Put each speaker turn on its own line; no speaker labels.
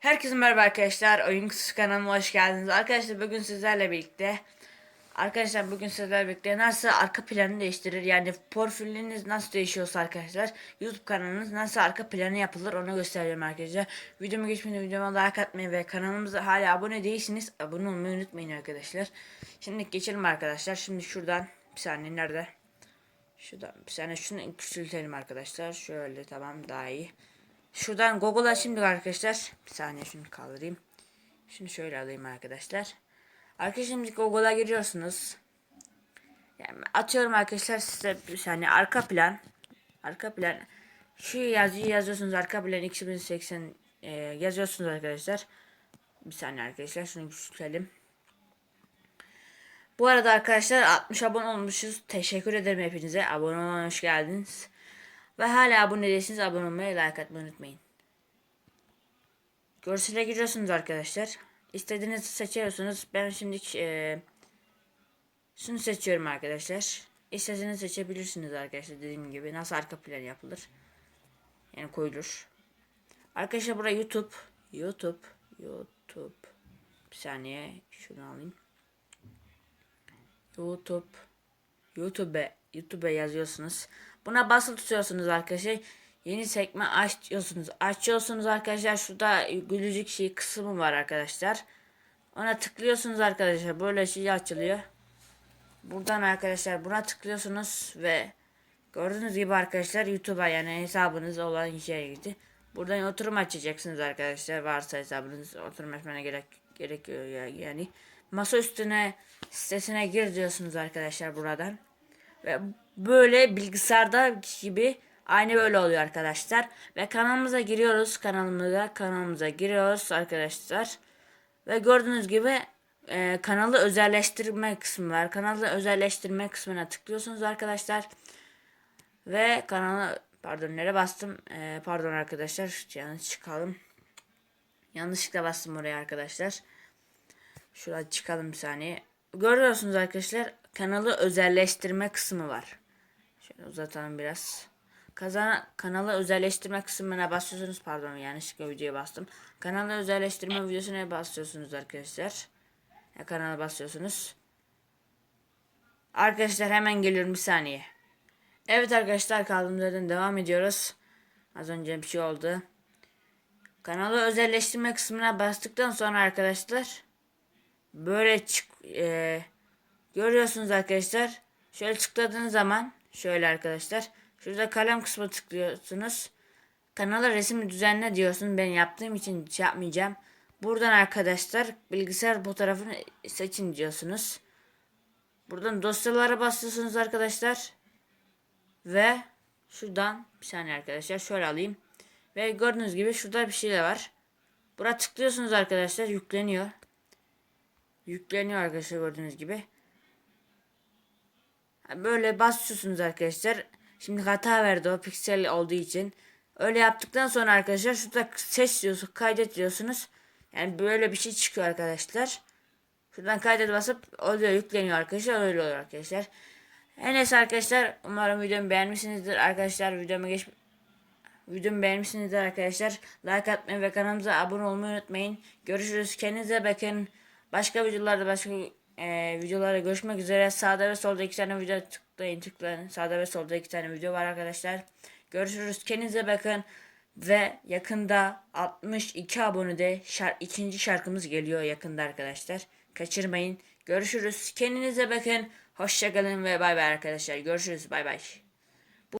Herkese merhaba arkadaşlar. Oyun Kutusu kanalıma hoş geldiniz. Arkadaşlar bugün sizlerle birlikte Arkadaşlar bugün sizlerle birlikte nasıl arka planı değiştirir yani profiliniz nasıl değişiyorsa arkadaşlar YouTube kanalınız nasıl arka planı yapılır onu göstereceğim arkadaşlar. Videomu geçmeden videoma like atmayı ve kanalımıza hala abone değilsiniz abone olmayı unutmayın arkadaşlar. Şimdi geçelim arkadaşlar. Şimdi şuradan bir saniye nerede? Şuradan bir saniye şunu küçültelim arkadaşlar. Şöyle tamam daha iyi. Şuradan Google'a şimdi arkadaşlar bir saniye şunu kaldırayım. Şunu şöyle alayım arkadaşlar. Arkadaşlar şimdi Google'a giriyorsunuz. Yani atıyorum arkadaşlar size bir saniye arka plan. Arka plan. Şu yazıyı yazıyorsunuz arka plan 2080 e, yazıyorsunuz arkadaşlar. Bir saniye arkadaşlar şunu küçültelim. Bu arada arkadaşlar 60 abone olmuşuz. Teşekkür ederim hepinize. Abone olmaya hoş geldiniz. Ve hala abone değilseniz abone olmayı like atmayı unutmayın. Görsele giriyorsunuz arkadaşlar. İstediğinizi seçiyorsunuz. Ben şimdi e, şunu seçiyorum arkadaşlar. İstediğinizi seçebilirsiniz arkadaşlar dediğim gibi. Nasıl arka plan yapılır. Yani koyulur. Arkadaşlar buraya YouTube. YouTube. YouTube. Bir saniye. Şunu alayım. YouTube. YouTube'e YouTube'e yazıyorsunuz. Buna basılı tutuyorsunuz arkadaşlar. Yeni sekme aç diyorsunuz. Açıyorsunuz arkadaşlar. Şurada gülücük şey kısmı var arkadaşlar. Ona tıklıyorsunuz arkadaşlar. Böyle şey açılıyor. Buradan arkadaşlar buna tıklıyorsunuz ve gördüğünüz gibi arkadaşlar YouTube'a yani hesabınız olan şeye gitti. Buradan oturum açacaksınız arkadaşlar. Varsa hesabınız oturum açmana gerek gerekiyor yani. Masa üstüne sitesine gir diyorsunuz arkadaşlar buradan. Ve böyle bilgisayarda gibi aynı böyle oluyor arkadaşlar. Ve kanalımıza giriyoruz. Kanalımıza kanalımıza giriyoruz arkadaşlar. Ve gördüğünüz gibi e, kanalı özelleştirme kısmı var. Kanalı özelleştirme kısmına tıklıyorsunuz arkadaşlar. Ve kanalı pardon nereye bastım? E, pardon arkadaşlar. Yanlış çıkalım. Yanlışlıkla bastım oraya arkadaşlar. Şurada çıkalım bir saniye. Görüyorsunuz arkadaşlar kanalı özelleştirme kısmı var. Şöyle uzatalım biraz. Kazana, kanalı özelleştirme kısmına basıyorsunuz. Pardon yanlışlıkla videoya bastım. Kanalı özelleştirme videosuna basıyorsunuz arkadaşlar. Ya, kanala basıyorsunuz. Arkadaşlar hemen geliyorum bir saniye. Evet arkadaşlar kaldığımız yerden devam ediyoruz. Az önce bir şey oldu. Kanalı özelleştirme kısmına bastıktan sonra arkadaşlar böyle çık e, görüyorsunuz arkadaşlar. Şöyle tıkladığınız zaman şöyle arkadaşlar. Şurada kalem kısmı tıklıyorsunuz. Kanala resim düzenle diyorsun. Ben yaptığım için şey yapmayacağım. Buradan arkadaşlar bilgisayar fotoğrafını seçin diyorsunuz. Buradan dosyalara basıyorsunuz arkadaşlar. Ve şuradan bir saniye arkadaşlar şöyle alayım. Ve gördüğünüz gibi şurada bir şey de var. Buraya tıklıyorsunuz arkadaşlar yükleniyor. Yükleniyor arkadaşlar gördüğünüz gibi. Böyle basıyorsunuz arkadaşlar. Şimdi hata verdi o piksel olduğu için. Öyle yaptıktan sonra arkadaşlar şurada ses diyorsunuz kaydet diyorsunuz. Yani böyle bir şey çıkıyor arkadaşlar. Şuradan kaydet basıp oluyor yükleniyor arkadaşlar öyle oluyor arkadaşlar. En neyse arkadaşlar umarım videomu beğenmişsinizdir arkadaşlar videomu geç videomu beğenmişsinizdir arkadaşlar. Like atmayı ve kanalımıza abone olmayı unutmayın. Görüşürüz kendinize bakın. Başka videolarda başka e, videolarda görüşmek üzere. Sağda ve solda iki tane video tıklayın tıklayın. Sağda ve solda iki tane video var arkadaşlar. Görüşürüz. Kendinize bakın. Ve yakında 62 abonede şar ikinci şarkımız geliyor yakında arkadaşlar. Kaçırmayın. Görüşürüz. Kendinize bakın. Hoşçakalın ve bay bay arkadaşlar. Görüşürüz. Bay bay.